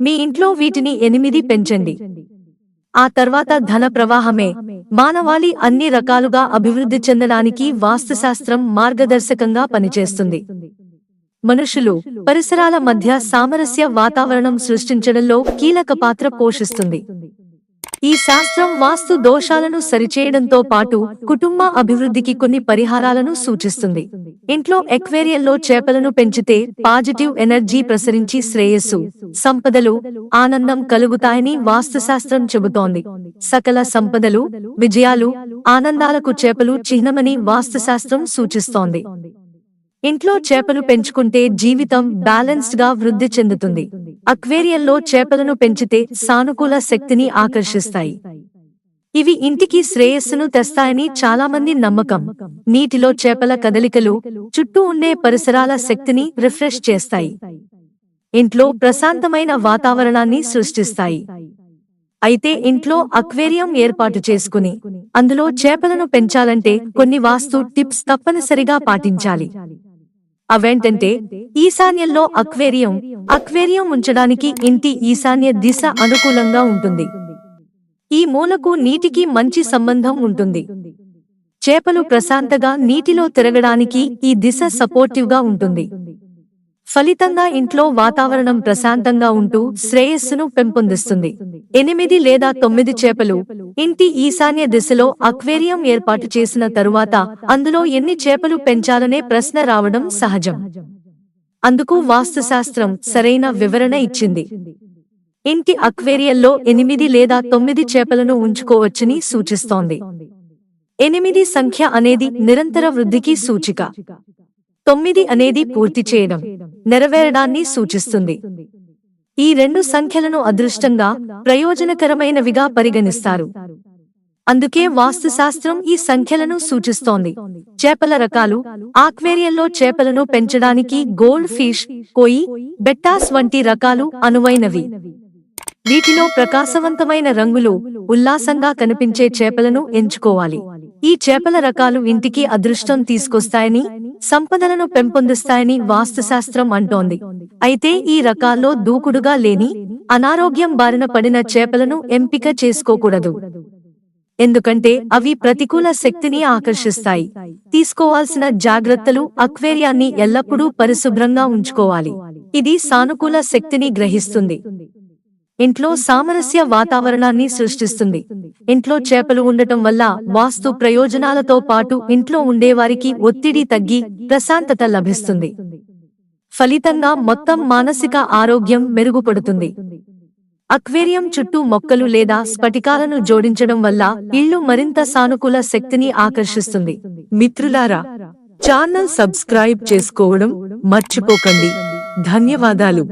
మీ ఇంట్లో వీటిని ఎనిమిది పెంచండి. ఆ తర్వాత ధన ప్రవాహమే. మానవాళి అన్ని రకాలుగా అభివృద్ధి చెందడానికి వాస్తుశాస్త్రం మార్గదర్శకంగా పనిచేస్తుంది. మనుషులు పరిసరాల మధ్య సామరస్య వాతావరణం సృష్టించడంలో కీలక పాత్ర పోషిస్తుంది. ఈ శాస్త్రం వాస్తు దోషాలను సరిచేయడంతో పాటు కుటుంబ అభివృద్ధికి కొన్ని పరిహారాలను సూచిస్తుంది. ఇంట్లో ఎక్వేరియంలో చేపలను పెంచితే పాజిటివ్ ఎనర్జీ ప్రసరించి శ్రేయస్సు సంపదలు ఆనందం కలుగుతాయని వాస్తుశాస్త్రం చెబుతోంది. సకల సంపదలు విజయాలు ఆనందాలకు చేపలు చిహ్నమని వాస్తుశాస్త్రం సూచిస్తోంది. ఇంట్లో చేపలు పెంచుకుంటే జీవితం బ్యాలెన్స్డ్గా వృద్ధి చెందుతుంది. అక్వేరియంలో చేపలను పెంచితే సానుకూల శక్తిని ఆకర్షిస్తాయి. ఇవి ఇంటికి శ్రేయస్సును తెస్తాయని చాలామంది నమ్మకం. నీటిలో చేపల కదలికలు చుట్టూ ఉండే పరిసరాల శక్తిని రిఫ్రెష్ చేస్తాయి. ఇంట్లో ప్రశాంతమైన వాతావరణాన్ని సృష్టిస్తాయి. అయితే ఇంట్లో అక్వేరియం ఏర్పాటు చేసుకుని అందులో చేపలను పెంచాలంటే కొన్ని వాస్తు టిప్స్ తప్పనిసరిగా పాటించాలి. అవేంటంటే ఈశాన్యంలో అక్వేరియం అక్వేరియం ఉంచడానికి ఇంటి ఈశాన్య దిశ అనుకూలంగా ఉంటుంది. ఈ మూలకు నీటికి మంచి సంబంధం ఉంటుంది. చేపలు ప్రశాంతగా నీటిలో తిరగడానికి ఈ దిశ సపోర్టివ్గా ఉంటుంది. ఫలితంగా ఇంట్లో వాతావరణం ప్రశాంతంగా ఉంటూ శ్రేయస్సును పెంపొందిస్తుంది. ఎనిమిది లేదా తొమ్మిది చేపలు ఇంటి ఈశాన్య దిశలో అక్వేరియం ఏర్పాటు చేసిన తరువాత అందులో ఎన్ని చేపలు పెంచాలనే ప్రశ్న రావడం సహజం. అందుకు వాస్తుశాస్త్రం సరైన వివరణ ఇచ్చింది. ఇంటి అక్వేరియంలో ఎనిమిది లేదా తొమ్మిది చేపలను ఉంచుకోవచ్చని సూచిస్తోంది. ఎనిమిది సంఖ్య అనేది నిరంతర వృద్ధికి సూచిక. తొమ్మిది అనేది పూర్తి చేయడం. నెరవేరడాన్ని సూచిస్తుంది. ఈ రెండు సంఖ్యలను అదృష్టంగా ప్రయోజనకరమైనవిగా పరిగణిస్తారు. అందుకే వాస్తుశాస్త్రం ఈ సంఖ్యలను సూచిస్తోంది. చేపల రకాలు ఆక్వేరియంలో చేపలను పెంచడానికి గోల్డ్ ఫిష్ కోయి బెట్టాస్ వంటి రకాలు అనువైనవి. వీటిలో ప్రకాశవంతమైన రంగులు ఉల్లాసంగా కనిపించే చేపలను ఎంచుకోవాలి. ఈ చేపల రకాలు ఇంటికి అదృష్టం తీసుకొస్తాయని సంపదలను పెంపొందిస్తాయని వాస్తుశాస్త్రం అంటోంది. అయితే ఈ రకాల్లో దూకుడుగా లేని అనారోగ్యం బారిన పడిన చేపలను ఎంపిక చేసుకోకూడదు. ఎందుకంటే అవి ప్రతికూల శక్తిని ఆకర్షిస్తాయి. తీసుకోవాల్సిన జాగ్రత్తలు అక్వేరియాన్ని ఎల్లప్పుడూ పరిశుభ్రంగా ఉంచుకోవాలి. ఇది సానుకూల శక్తిని గ్రహిస్తుంది. ఇంట్లో సామరస్య వాతావరణాన్ని సృష్టిస్తుంది. ఇంట్లో చేపలు ఉండటం వల్ల వాస్తు ప్రయోజనాలతో పాటు ఇంట్లో ఉండేవారికి ఒత్తిడి తగ్గి ప్రశాంతత లభిస్తుంది. ఫలితంగా మొత్తం మానసిక ఆరోగ్యం మెరుగుపడుతుంది. అక్వేరియం చుట్టూ మొక్కలు లేదా స్ఫటికాలను జోడించడం వల్ల ఇల్లు మరింత సానుకూల శక్తిని ఆకర్షిస్తుంది. మిత్రులారా ఛానల్ సబ్స్క్రైబ్ చేసుకోవడం మర్చిపోకండి. ధన్యవాదాలు.